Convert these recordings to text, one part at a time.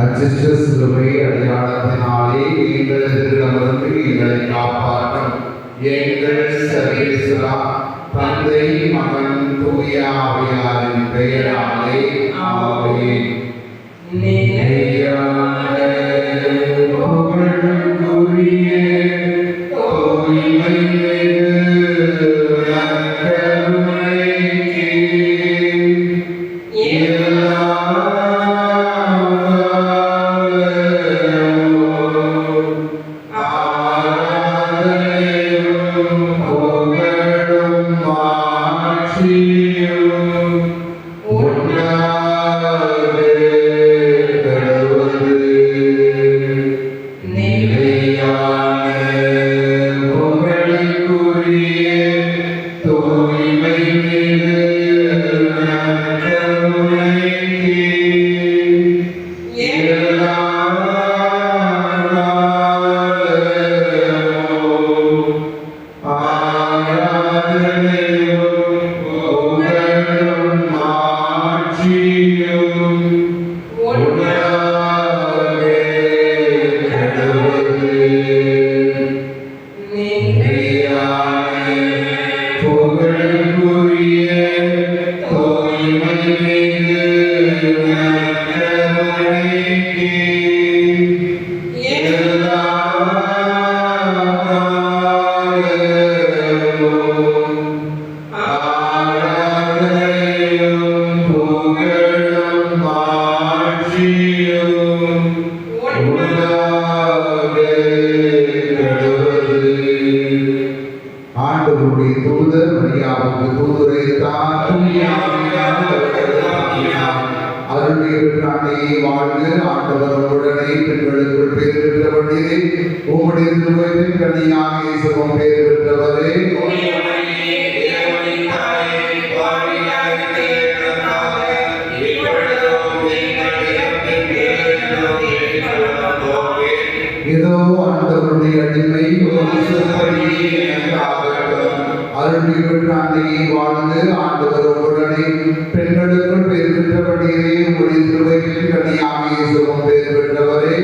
அச்சிஷ்ட சிலுவை அடையாளத்தினாலே எங்கள் எதிரிடமிருந்து எங்களை காப்பாற்றும். எங்கள் சர்வேஸ்வரா தந்தை மகன் தூய பெயராலே ஆண்டவருடைய அடிமை உமது அருள்மிகு பெற்றாண்டையை வாழ்ந்து ஆண்டவர் உடனே பெண்களுக்குள் பேர் பெற்றபடியே உம்முடைய திருவயிற்றின் கனியாக இயேசுவும் பேர் பெற்றவரே.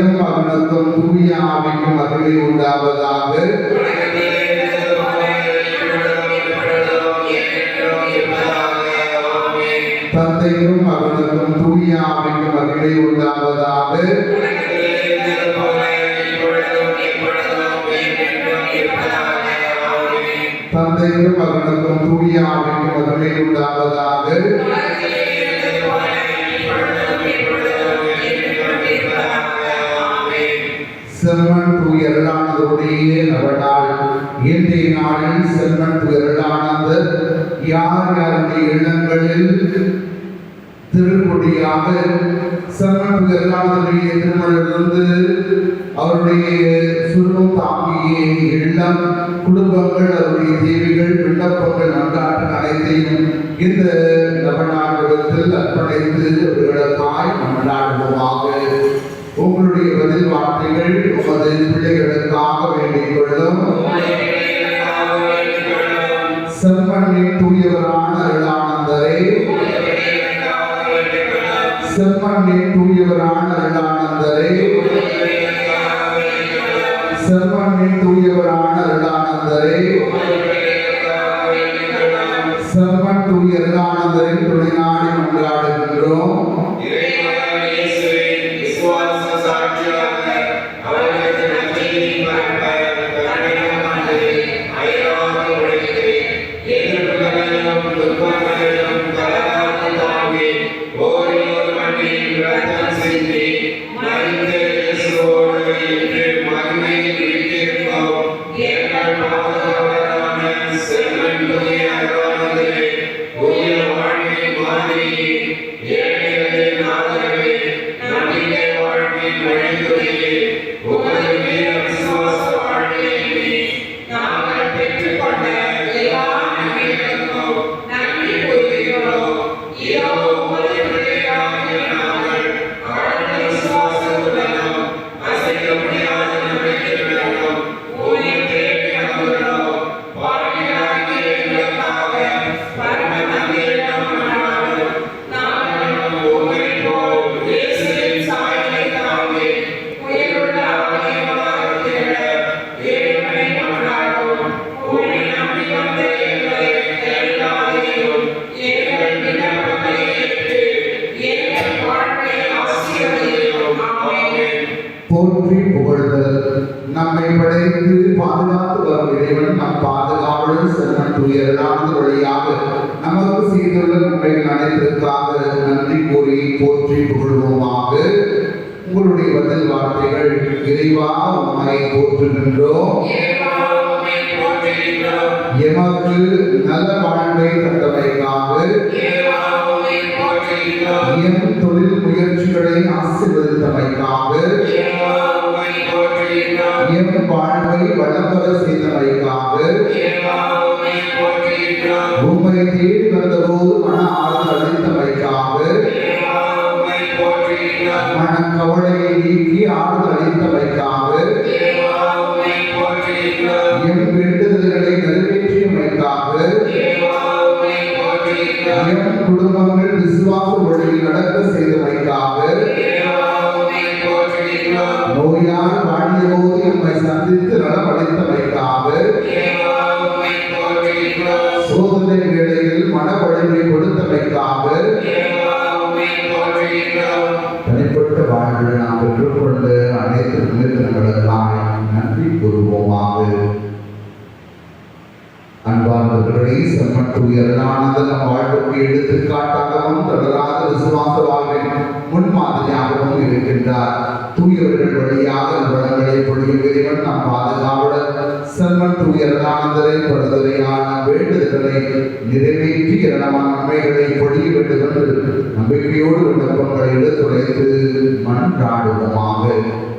தந்தைக்கும் மகனுக்கும் தூய ஆவிக்கும் அருளை உண்டாவதாக. தந்தைக்கும் மகனுக்கும் தூய ஆவிக்கும் அருளை உண்டாவதாக. தந்தைக்கும் மகனுக்கும் இன்றைய நாளில் செல்வன் துயரலானது யார் யாருடைய இல்லங்களில் திருப்பொடியாக செல்வன் துயரலானதுடைய திருமணிலிருந்து அவருடைய சுருவம் தாங்கிய இல்லம் குடும்பங்கள் அவருடைய தேவைகள் விண்ணப்பங்கள் நன்றாற்று அனைத்தையும் இந்த நவநாடகத்தில் அர்ப்பணித்து அவர்களுக்காய் கொண்டாடுவோமாக உங்களுடைய பதில் வார்த்தைகள் உமது பிள்ளைகளுக்காக வேண்டிக் கொள்ளும். செம்மண்ணின் தூயவரான அருளானந்தரே செம்மண்ணின் தூயவரான அருளானந்தரே செம்மண்ணின் தூயவரான அருளானந்தரே செம்மன் தூய அருளானந்தரின் துணையாக Thank you. இறைவா உண்மை போற்றுகின்றோம். எமக்கு நல்ல வாழ்வை தந்தமைக்காக எம் தொழில் முயற்சிகளை ஆசீர்வதித்தமைக்காக எம் வாழ்வை வளம்பர செய்தமைக்காக உண்மை தேடி வந்தபோது மன ஆறுதல் அளித்தமைக்காக மன கவலையை நீக்கி ஆறுதல் அளித்தமைக்காக என் வேண்டுதல்களை நிறைவேற்றி நிறைவேற்றியமைக்காக என் குடும்பங்கள் விசுவாச வழியில் நடக்க செய்து நோயால் செம்மன் தூயர்தானந்தரை படுதலையான வேண்டுதல்களை நிறைவேற்றி இரணமான நன்மைகளை பொழிய வேண்டும் என்று நம்பிக்கையோடு விண்ணப்பங்களை எடுத்துரைத்து மன்றாடுவோமாக.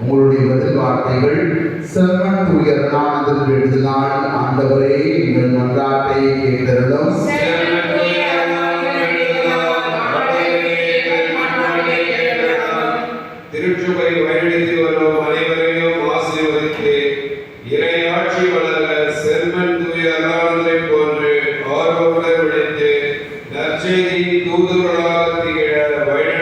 உங்களுடைய பதில் வார்த்தைகள் செம்மன் தூயர்தானந்தர் வேண்டுதலால் ஆண்டவரே எங்கள் மன்றாட்டை கேட்டருளும். திருச்சுவை வழிநடத்தி வரும் அனைவரையும் Pero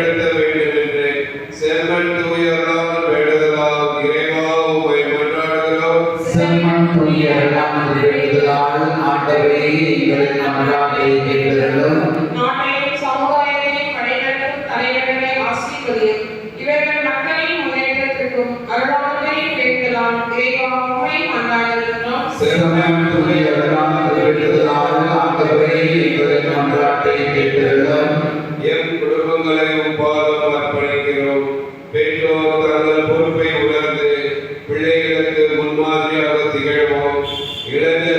திகழவும்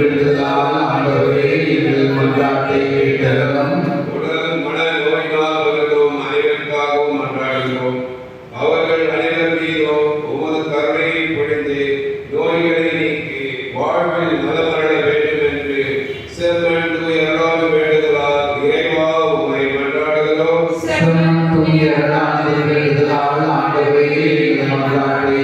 தூயர்தானந்தர் வேண்டுதலால் ஆண்டவரே எங்கள் மன்றாட்டை கேட்டருளும் உடல் மன நோயினால் வருகிறோம் அனைவருக்காகவும் மன்றாடுகிறோம். அவர்கள் அனைவர் மீதும் உமது கருணையை பொழிந்து நோய்களை நீக்கி வாழ்வில் நலமரள வேண்டும் என்று செம்மன் தூய அருளால் வேண்டுதலால் இறைவா மன்றாடுகிறோம் செம்மன் வேண்டுதலால் ஆண்டவரே எங்கள் மன்றாட்டை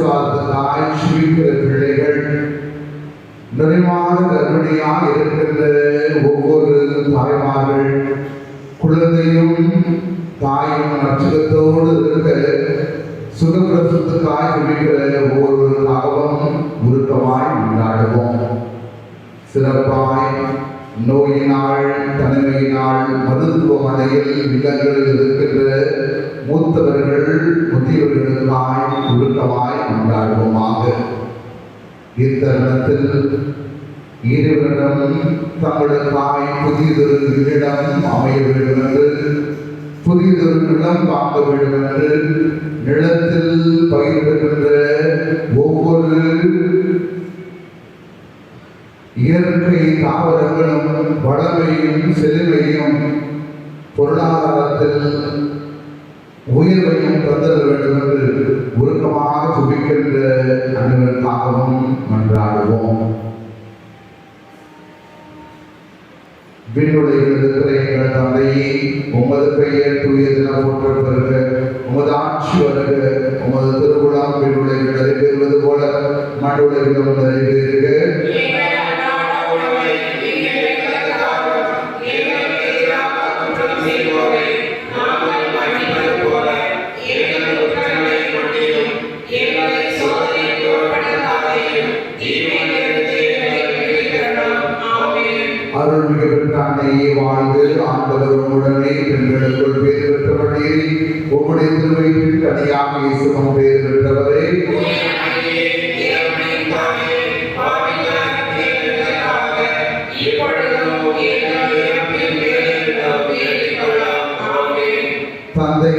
ஆசீர்வாதத்தாய் சுவிக்கிற பிள்ளைகள். நிறைவான கர்ப்பிணியாக இருக்கின்ற ஒவ்வொரு தாய்மார்கள் குழந்தையும் தாயும் நட்சத்திரத்தோடு இருக்க சுகப்பிரசத்துக்காய் ஜெபிக்கிற ஒவ்வொருவருக்காகவும் உருக்கமாய் கொண்டாடுவோம் சிறப்பாய் நோயினால் தனிமையினால் மருத்துவமனையில் இல்லங்களில் இருக்கின்ற மூத்தவர்கள் முதியவர்களுமாய் உருக்கமாய் கொண்டாடுவோமாக. இத்தருணத்தில் இருவரிடம் தங்களுக்காய் புதியதொரு இடம் அமைய வேண்டும் என்று புதியதொரு நிலம் வாங்க வேண்டும் என்று நிலத்தில் பயிரிடுகின்ற ஒவ்வொரு இயற்கை தாவரங்களும் வளமையும் செழுமையும் பொருளாதாரத்தில் உயிர் உயர்வையும் தந்தர வேண்டும் என்று உருக்கமாக துபிக்கின்ற அனைவருக்காகவும் மன்றாடுவோம். விண்ணுலகில் எங்கள் தந்தையே உமது பெயர் தூய தினம் பெருக உமது ஆட்சி வருக. உமது திருவிழாம் விண்ணுலகில் நிறைவேறுவது போல மண்ணுலகிலும் நிறைவேறுக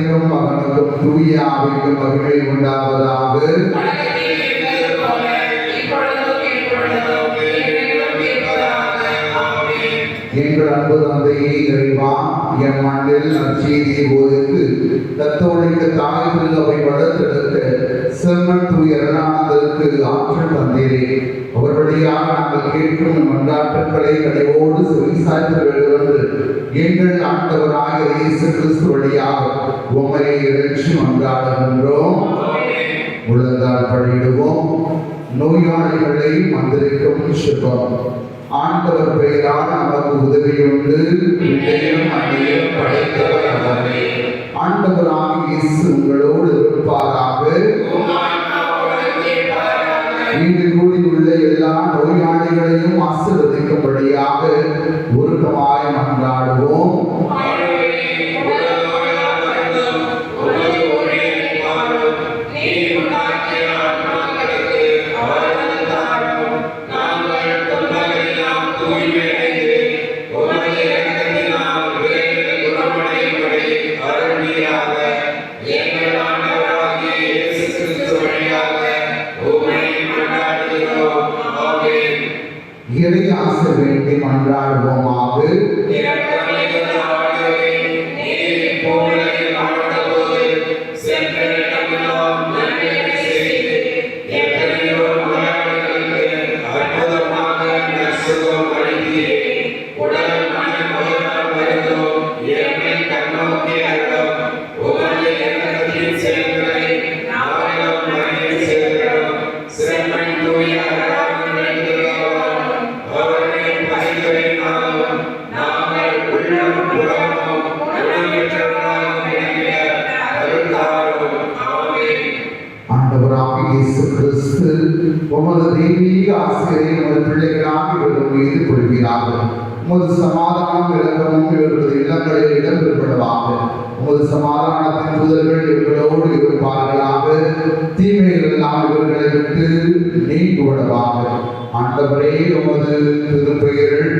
தந்தைக்கும் மகனுக்கும் தூய ஆவிக்கும் மகிமை உண்டாவதாக. அன்பு தந்தையே இறைவா என் மண்ணில் நற்செய்தியை போதித்து கத்தோலிக்க தாய் பிள்ளவை வளர்த்தெடுக்க செம்மன் தூய ஆற்றல் தந்தீரே. அவர் வழியாக நாங்கள் கேட்கும் மன்றாட்டுக்களை கடையோடு செவிசாய்த்த வேண்டும் என்று எங்கள் ஆண்டவராக இயேசு கிறிஸ்து வழியாக உம்மை இறைச்சி மன்றாடுகின்றோம். உழந்தால் பழியிடுவோம் நோயாளிகளை மந்திரிக்கும் சுபம் ஆண்டவர் பெயரால் நமக்கு உதவியுண்டு. பிள்ளையும் அன்னையும் படைத்தவர் அவரே. ஆண்டவராக இயேசு உங்களோடு இருப்பாராக உமது சமாதானம் விளக்கமும் இவர்களது இல்லங்களில் இடம்பெறுவதாக உமது சமாதானத்தின் தூதர்கள் இவர்களோடு இருப்பார்களாக. தீமைகள் எல்லாம் இவர்களை விட்டு நீங்குவதாக ஆண்டவரே உமது திருப்பெயர்கள்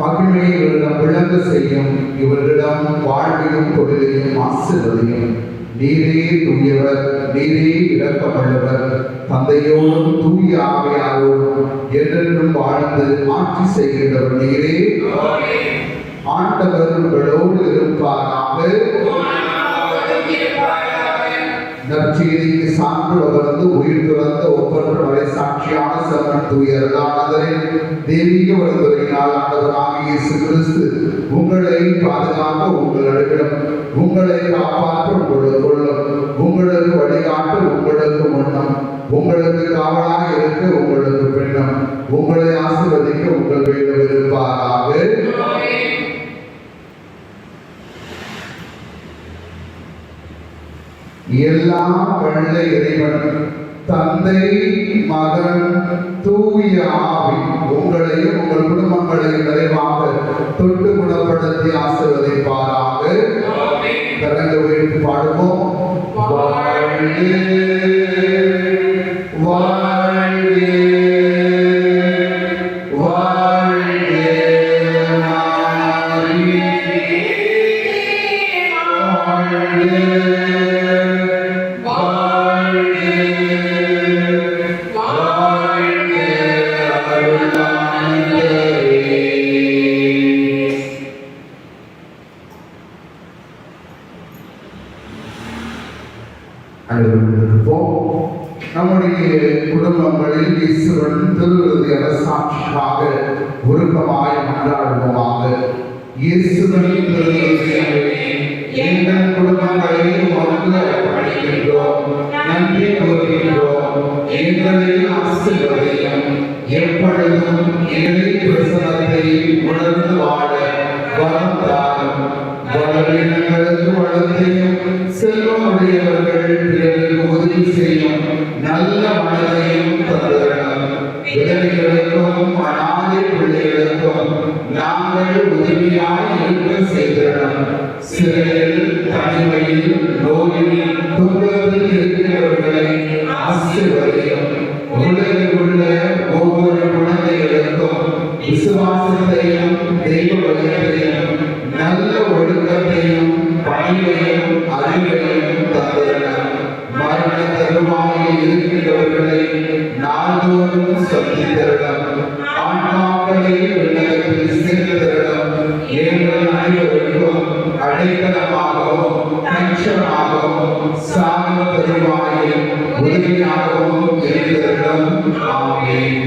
மகிமையை இவரிடம் விளங்க செய்யும். இவர்களிடம் வாழ்வையும் தொழிலையும் ஆசிர்வதையும். நீரே தூயவர் நீரே இரக்கமுள்ளவர் தந்தையோடும் தூய ஆவியாரோடும் என்றென்றும் வாழ்ந்து ஆட்சி செய்கின்றவர் நீரே. ஆண்டவர் உங்களோடு இருப்பாராக. நற்செய்திக்கு சான்று வளர்ந்து உயிர் துறந்த ஒப்பற்றவரை சாட்சியான செம்மன் தூய தெய்வீக வருதுறையினால் ஆண்டவராக இயேசு கிறிஸ்து உங்களை பாதுகாக்க உங்கள் அடுக்கிடம் உங்களை காப்பாற்ற உங்களுக்கு கொள்ளும் உங்களுக்கு வழிகாட்ட உங்களுக்கு முன்னம் உங்களுக்கு காவலாக இருக்க உங்களுக்கு பின்னம் உங்களை ஆசிர்வதிக்க உங்கள் வேண்டும் இருப்பாராக. எல்லாம் வல்ல இறைவன் தந்தை மகன் தூய ஆவி உங்களையும் உங்கள் குடும்பங்களையும் நிறைவாக தொட்டு குணப்படுத்தி ஆசிர்வதிப்பாராக கரங்களை வைத்து பாடுவோம் Yeah. எங்களை ஆசீர்வதியும். எப்பொழுதும் இறை பிரசனத்தை உணர்ந்து வாழ வரம் தாரும். வளரினங்களுக்கு வளத்தையும் செல்வமுடையவர்கள் பிறருக்கு உதவி செய்யும் நல்ல மனதையும் தந்துள்ளனர். விதவைகளுக்கும் அனாதை பிள்ளைகளுக்கும் நாங்கள் உதவியாய் இருக்க செய்திடணும் சிறையில் தனிமையில் நோயில் துன்பத்தில் இருக்கிறவர்களை ஆசிர்வதி தஞ்சமாகவும் சாக தருவாயில் உதவியாகவும் இருந்தருடம் ஆமென்